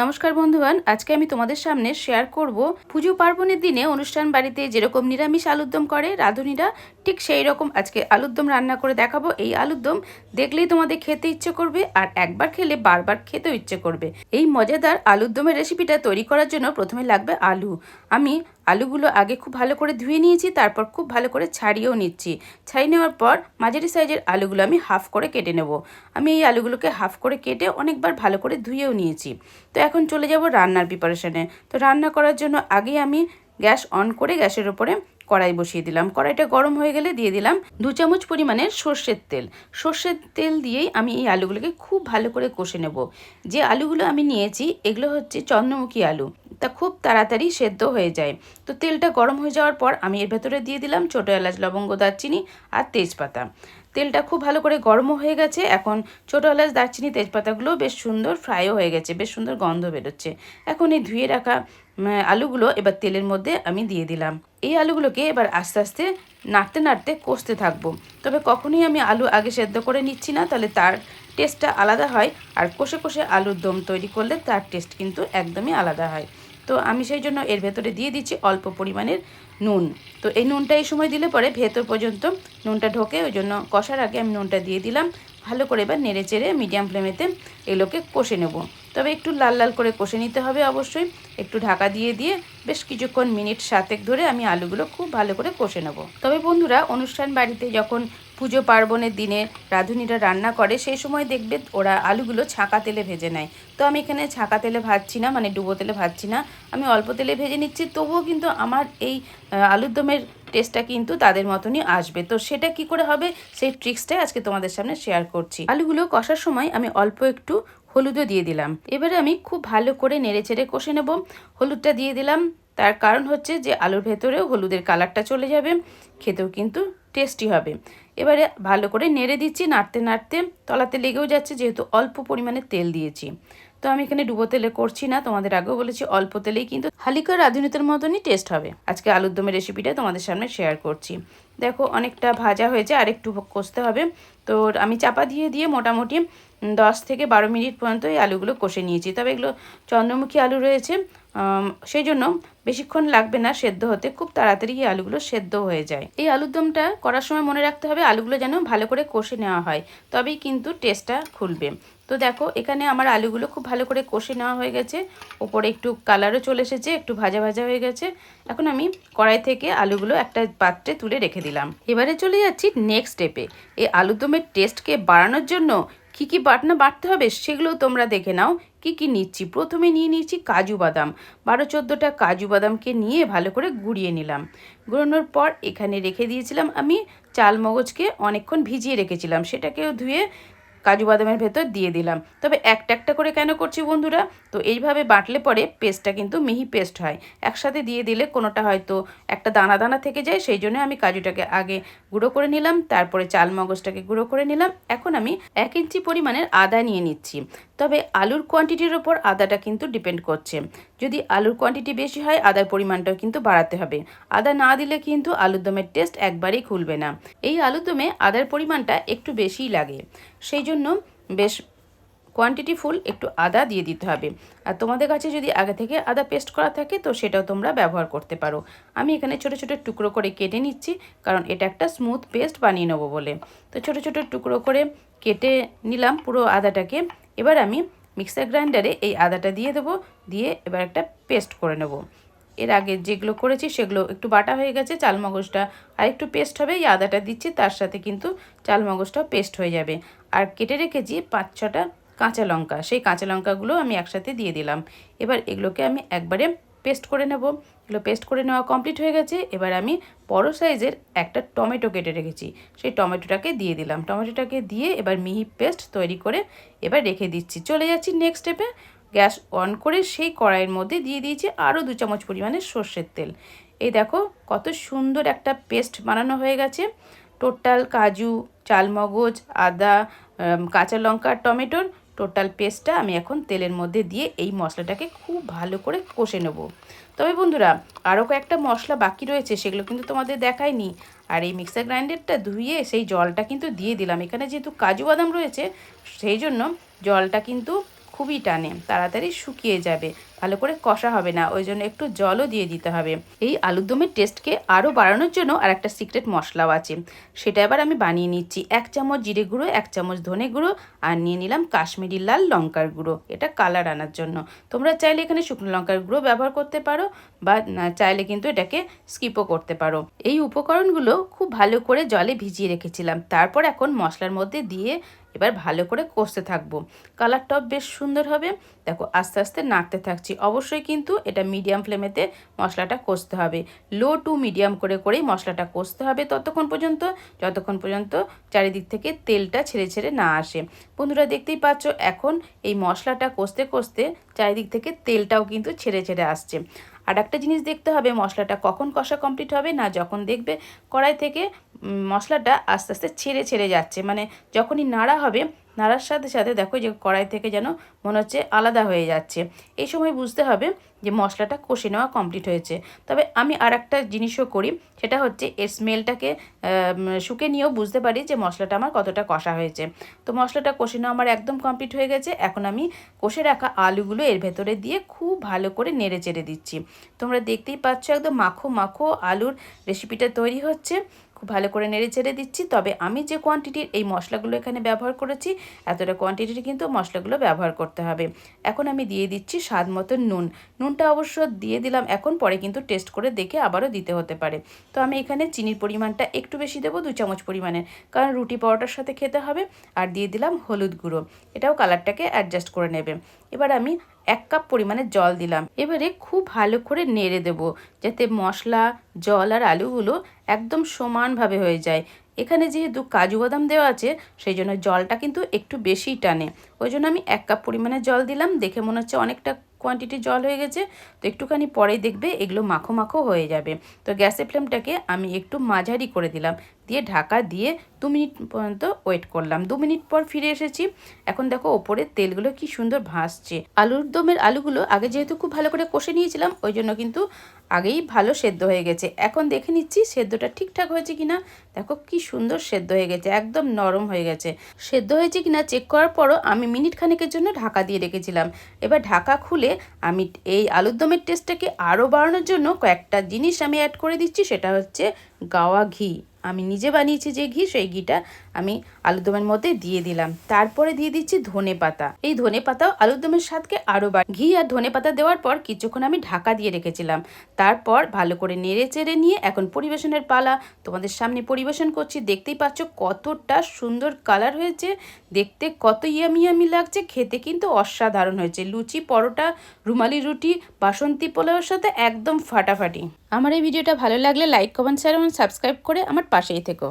নমস্কার বন্ধুগণ, আজকে আমি তোমাদের সামনে শেয়ার করব পুজো পার্বণের দিনে অনুষ্ঠান বাড়িতে যেরকম নিরামিষ আলুরদম করে রাঁধুনিরা, ঠিক সেই রকম আজকে আলুরদম রান্না করে দেখাবো। এই আলুরদম দেখলেই তোমাদের খেতে ইচ্ছে করবে আর একবার খেলে বারবার খেতে ইচ্ছে করবে। এই মজাদার আলুরদমের রেসিপিটা তৈরি করার জন্য প্রথমে লাগবে আলু। আমি আলুগুলো আগে খুব ভালো করে ধুয়ে নিয়েছি, তারপর খুব ভালো করে ছাড়িয়েও নিচ্ছি। ছাড়িয়ে নেওয়ার পর মাঝারি সাইজের আলুগুলো আমি হাফ করে কেটে নেব। আমি এই আলুগুলোকে হাফ করে কেটে অনেকবার ভালো করে ধুয়েও নিয়েছি। তো এখন চলে যাব রান্নার প্রিপারেশনে তো রান্না করার জন্য আগে আমি গ্যাস অন করে গ্যাসের ওপরে কড়াই বসিয়ে দিলাম। কড়াইটা গরম হয়ে গেলে দিয়ে দিলাম দু চামচ পরিমাণের সর্ষের তেল। সর্ষের তেল দিয়েই আমি এই আলুগুলোকে খুব ভালো করে কষে নেব। যে আলুগুলো আমি নিয়েছি, এগুলো হচ্ছে চন্দ্রমুখী আলু। তা খুব তাড়াতাড়ি সেদ্ধ হয়ে যায়। তো তেলটা গরম হয়ে যাওয়ার পর আমি এর ভেতরে দিয়ে দিলাম ছোটো এলাচ, লবঙ্গ, দারচিনি আর তেজপাতা। তেলটা খুব ভালো করে গরমও হয়ে গেছে। এখন ছোটো এলাচ, দারচিনি, তেজপাতাগুলো বেশ সুন্দর ফ্রাইও হয়ে গেছে, বেশ সুন্দর গন্ধ বেরোচ্ছে। এখন এই ধুয়ে রাখা আলুগুলো এবার তেলের মধ্যে আমি দিয়ে দিলাম। এই আলুগুলোকে এবার আস্তে আস্তে নাড়তে নাড়তে কষতে থাকব। তবে কখনোই আমি আলু আগে সেদ্ধ করে নিচ্ছি না, তাহলে তার টেস্টটা আলাদা হয়। আর কষে কষে আলুর দম তৈরি করলে তার টেস্ট কিন্তু একদমই আলাদা হয়। তো আমি সেই জন্য এর ভেতরে দিয়ে দিচ্ছি অল্প পরিমাণের নুন। তো এই নুনটা এই সময় দিলে পরে ভেতর পর্যন্ত নুনটা ঢোকে, ওই জন্য কষার আগে আমি নুনটা দিয়ে দিলাম। ভালো করে এবার নেড়ে চেড়ে মিডিয়াম ফ্লেমেতে এগুলোকে কষে নেব। তবে একটু লাল লাল করে কষে নিতে হবে অবশ্যই। একটু ঢাকা দিয়ে দিয়ে বেশ কিছুক্ষণ মিনিট সাতেক ধরে আমি আলুগুলো খুব ভালো করে কষে নেব। তবে বন্ধুরা, অনুষ্ঠান বাড়িতে যখন পুজো পার্বণের দিনে রাঁধুনিরা রান্না করে, সেই সময় দেখবে ওরা আলুগুলো ছাঁকা তেলে ভেজে নেয়। তো আমি এখানে ছাঁকা তেলে ভাজছি না মানে ডুবো তেলে ভাজছি না। আমি অল্প তেলে ভেজে নিচ্ছি, তবুও কিন্তু আমার এই আলুর দমের টেস্টটা কিন্তু তাদের মতনই আসবে। তো সেটা কি করে হবে? সেই ট্রিক্সটাই আজকে তোমাদের সামনে শেয়ার করছি। আলুগুলো কষার সময় আমি অল্প একটু হলুদও দিয়ে দিলাম। এবারে আমি খুব ভালো করে নেড়ে চেড়ে কষে নেব। হলুদটা দিয়ে দিলাম। তার কারণ হচ্ছে যে আলুর ভেতরেও হলুদের কালারটা চলে যাবে, খেতেও কিন্তু টেস্টি হবে। এবারে ভালো করে নেড়ে দিচ্ছি, নাড়তে নাড়তে তলাতে লেগেও যাচ্ছে যেহেতু অল্প পরিমাণে তেল দিয়েছি। তো আমি এখানে ডুবো তেলে করছি না, তোমাদের আগেও বলেছি অল্প তেলেই কিন্তু হালিকা রাঁধুনিতের মতনই টেস্ট হবে। আজকে আলুর দমের রেসিপিটা তোমাদের সামনে শেয়ার করছি। দেখো, অনেকটা ভাজা হয়েছে আর একটু কষতে হবে। তো আমি চাপা দিয়ে দিয়ে মোটামুটি দশ থেকে বারো মিনিট পর্যন্ত এই আলুগুলো কষে নিয়েছি। তবে এগুলো চন্দ্রমুখী আলু রয়েছে সেই জন্য বেশিক্ষণ লাগবে না সেদ্ধ হতে। খুব তাড়াতাড়ি এই আলুগুলো সেদ্ধ হয়ে যায়। এই আলুর দমটা করার সময় মনে রাখতে হবে আলুগুলো যেন ভালো করে কষে নেওয়া হয়, তবেই কিন্তু টেস্টটা খুলবে। তো দেখো, এখানে আমার আলুগুলো খুব ভালো করে কষে নেওয়া হয়ে গেছে। ওপরে একটু কালারও চলে এসেছে, একটু ভাজা ভাজা হয়ে গেছে। এখন আমি কড়াই থেকে আলুগুলো একটা পাত্রে তুলে রেখে দিলাম। এবারে চলে যাচ্ছি নেক্সট স্টেপে এই আলুদমের টেস্টকে বাড়ানোর জন্য কী কী বাটনা বাটতে হবে সেগুলো তোমরা দেখে নাও। কি কি নিচ্ছি? প্রথমে নিয়ে নিয়েছি কাজু বাদাম। বারো চোদ্দোটা কাজু বাদামকে নিয়ে ভালো করে গুঁড়িয়ে নিলাম। গুঁড়োনোর পর এখানে রেখে দিয়েছিলাম আমি চাল মগজকে অনেকক্ষণ ভিজিয়ে রেখেছিলাম। সেটাকেও ধুয়ে কাজু বাদামের ভেতর দিয়ে দিলাম। তবে একটা একটা করে কেন করছি বন্ধুরা? তো এইভাবে বাটলে পরে পেস্টটা কিন্তু মিহি পেস্ট হয়। একসাথে দিয়ে দিলে কোনোটা হয়তো একটা দানা দানা থেকে যায়, সেই জন্য আমি কাজুটাকে আগে গুঁড়ো করে নিলাম, তারপরে চাল মগজটাকে গুঁড়ো করে নিলাম। এখন আমি এক ইঞ্চি পরিমাণের আদা নিয়ে নিচ্ছি। তবে আলুর কোয়ান্টিটির ওপর আদাটা কিন্তু ডিপেন্ড করছে। যদি আলুর কোয়ান্টিটি বেশি হয়, আদার পরিমাণটাও কিন্তু বাড়াতে হবে। আদা না দিলে কিন্তু আলুর দমের টেস্ট একবারেই খুলবে না। এই আলুর দমে আদার পরিমাণটা একটু বেশিই লাগে। সেই জন্য বেশ কোয়ান্টিটি ফুল একটু আদা দিয়ে দিতে হবে। আর তোমাদের কাছে যদি আগে থেকে আদা পেস্ট করা থাকে, তো সেটাও তোমরা ব্যবহার করতে পারো। আমি এখানে ছোটো ছোটো টুকরো করে কেটে নিচ্ছি, কারণ এটা একটা স্মুথ পেস্ট বানিয়ে নেব বলে। তো ছোটো ছোটো টুকরো করে কেটে নিলাম, পুরো আদাটাকে। এবার আমি মিক্সার গ্রাইন্ডারে এই আদাটা দিয়ে দেবো, দিয়ে এবার একটা পেস্ট করে নেব। এর আগে যেগুলো করেছি সেগুলো একটু বাটা হয়ে গেছে চাল মগজটা আর একটু পেস্ট হবে, এই আদাটা দিচ্ছি, তার সাথে কিন্তু চাল মগজটাও পেস্ট হয়ে যাবে। আর কেটে রেখেছি পাঁচ ছটা কাঁচা লঙ্কা, সেই কাঁচা লঙ্কাগুলো আমি একসাথে দিয়ে দিলাম। এবার এগুলোকে আমি একবারে পেস্ট করে নেব। এগুলো পেস্ট করে নেওয়া কমপ্লিট হয়ে গেছে। এবার আমি বড় সাইজের একটা টমেটো কেটে রেখেছি। সেই টমেটোটাকে দিয়ে দিলাম। টমেটোটাকে দিয়ে এবার মিহি পেস্ট তৈরি করে এবার রেখে দিচ্ছি। চলে যাচ্ছি নেক্সট স্টেপে গ্যাস অন করে সেই কড়াইয়ের মধ্যে দিয়ে দিয়েছি আরও দু চামচ পরিমাণে সর্ষের তেল। এই দেখো কত সুন্দর একটা পেস্ট বানানো হয়ে গেছে। টোটাল কাজু, চালমগজ, আদা কাঁচা লঙ্কা, টমেটোর টোটাল পেস্টটা আমি এখন তেলের মধ্যে দিয়ে এই মশলাটাকে খুব ভালো করে কষে নেব। তবে বন্ধুরা আরও কয়েকটা মশলা বাকি রয়েছে, সেগুলো কিন্তু তোমাদের দেখায়নি আর এই মিক্সার গ্রাইন্ডারটা ধুয়ে সেই জলটা কিন্তু দিয়ে দিলাম। এখানে যেহেতু কাজু বাদাম রয়েছে, সেই জন্য জলটা কিন্তু খুবই টানে, তাড়াতাড়ি শুকিয়ে যাবে, ভালো করে কষা হবে না, ওই জন্য একটু জলও দিয়ে দিতে হবে। এই আলুর দমের টেস্টকে আরও বাড়ানোর জন্য আর একটা সিক্রেট মশলাও আছে। সেটা এবার আমি বানিয়ে নিচ্ছি, এক চামচ জিরে গুঁড়ো, এক চামচ ধনে গুঁড়ো, আর নিয়ে নিলাম কাশ্মীরি লাল লঙ্কার গুঁড়ো। এটা কালার আনার জন্য। তোমরা চাইলে এখানে শুকনো লঙ্কার গুঁড়ো ব্যবহার করতে পারো, বা চাইলে কিন্তু এটাকে স্কিপও করতে পারো। এই উপকরণগুলো খুব ভালো করে জলে ভিজিয়ে রেখেছিলাম। তারপর এখন মশলার মধ্যে দিয়ে এবার ভালো করে কষতে থাকব। কালারটাও বেশ সুন্দর হবে। দেখো, আস্তে আস্তে নাড়তে থাকছি। অবশ্যই কিন্তু এটা মিডিয়াম ফ্লেমেতে মশলাটা কষতে হবে। লো টু মিডিয়াম করে করেই মশলাটা কষতে হবে ততক্ষণ পর্যন্ত, যতক্ষণ পর্যন্ত চারিদিক থেকে তেলটা ছেড়ে ছেড়ে না আসে। বন্ধুরা, দেখতেই পাচ্ছ, এখন এই মশলাটা কষতে কষতে চারিদিক থেকে তেলটাও কিন্তু ছেড়ে ছেড়ে আসছে। আর একটা জিনিস দেখতে হবে, মশলাটা কখন কষা কমপ্লিট হবে না যখন দেখবে কড়াই থেকে মশলাটা আস্তে আস্তে ছেড়ে ছেড়ে যাচ্ছে। মানে যখনই নাড়া হবে, নাড়ার সাথে সাথে দেখো যে কড়াই থেকে যেন মনে হচ্ছে আলাদা হয়ে যাচ্ছে। এই সময় বুঝতে হবে যে মশলাটা কষে নেওয়া কমপ্লিট হয়েছে। তবে আমি আর একটা জিনিসও করি, সেটা হচ্ছে এর স্মেলটাকে শুকে নিয়েও বুঝতে পারি যে মশলাটা আমার কতটা কষা হয়েছে। তো মশলাটা কষে নেওয়া আমার একদম কমপ্লিট হয়ে গেছে। এখন আমি কষে রাখা আলুগুলো এর ভেতরে দিয়ে খুব ভালো করে নেড়ে চেড়ে দিচ্ছি। তোমরা দেখতেই পাচ্ছ একদম মাখো মাখো আলুর রেসিপিটা তৈরি হচ্ছে। খুব ভালো করে নেড়ে চেড়ে দিচ্ছি। তবে আমি যে কোয়ান্টিটির এই মশলাগুলো এখানে ব্যবহার করেছি, এতটা কোয়ান্টিটির কিন্তু মশলাগুলো ব্যবহার করতে হবে। এখন আমি দিয়ে দিচ্ছি স্বাদ মতো নুন নুনটা অবশ্য দিয়ে দিলাম, এখন পরে কিন্তু টেস্ট করে দেখে আবারও দিতে হতে পারে। তো আমি এখানে চিনির পরিমাণটা একটু বেশি দেবো, দু চামচ পরিমাণের কারণ রুটি পরোটার সাথে খেতে হবে, আর দিয়ে দিলাম হলুদ গুঁড়ো। এটাও কালারটাকে অ্যাডজাস্ট করে নেবে। এবার আমি এক কাপ পরিমাণে জল দিলাম। এবারে খুব ভালো করে নেড়ে দেব, যাতে মশলা, জল আর আলুগুলো একদম সমানভাবে হয়ে যায়। এখানে যেহেতু কাজু বাদাম দেওয়া আছে, সেই জন্য জলটা কিন্তু একটু বেশিই টানে। ওই জন্য আমি এক কাপ পরিমাণে জল দিলাম, দেখে মনে হচ্ছে অনেকটা কোয়ান্টিটি জল হয়ে গেছে, তো একটুখানি পরেই দেখবে এগুলো মাখো মাখো হয়ে যাবে। তো গ্যাসের ফ্লেমটাকে আমি একটু মাঝারি করে দিলাম, দিয়ে ঢাকা দিয়ে দু মিনিট পর্যন্ত ওয়েট করলাম। দু মিনিট পর ফিরে এসেছি। এখন দেখো ওপরে তেলগুলো কি সুন্দর ভাসছে। আলুর দমের আলুগুলো আগে যেহেতু খুব ভালো করে কষে নিয়েছিলাম, ওই জন্য কিন্তু আগেই ভালো সেদ্ধ হয়ে গেছে। এখন দেখে নিচ্ছি সেদ্ধটা ঠিকঠাক হয়েছে কিনা। দেখো কি সুন্দর সেদ্ধ হয়ে গেছে, একদম নরম হয়ে গেছে। সেদ্ধ হয়েছে কিনা চেক করার পরও আমি মিনিট খানেকের জন্য ঢাকা দিয়ে রেখেছিলাম। এবার ঢাকা খুলে আমি এই আলুর দমের টেস্টটাকে আরও বাড়ানোর জন্য কয়েকটা জিনিস আমি অ্যাড করে দিচ্ছি, সেটা হচ্ছে গাওয়া ঘি। আমি নিজে বানিয়েছি যে ঘি, সেই ঘিটা আমি আলুরদমের মধ্যে দিয়ে দিলাম। তারপরে দিয়ে দিচ্ছি ধনে পাতা। এই ধনে পাতাও আলুরদমের স্বাদকে আরও বাড় ঘি আর ধনে পাতা দেওয়ার পর কিছুক্ষণ আমি ঢাকা দিয়ে রেখেছিলাম। তারপর ভালো করে নেড়ে চেড়ে নিয়ে এখন পরিবেশনের পালা। তোমাদের সামনে পরিবেশন করছি। দেখতেই পাচ্ছ কতটা সুন্দর কালার হয়েছে। দেখতে কত ইয়ামি ইয়ামি লাগছে। খেতে কিন্তু অসাধারণ হয়েছে। লুচি, পরোটা, রুমালি রুটি, বাসন্তী পোলাওয়ের সাথে একদম ফাটাফাটি। আমার এই ভিডিওটা ভালো লাগলে লাইক কমেন্ট শেয়ার এবং সাবস্ক্রাইব করে আমার পাশেই থেকো।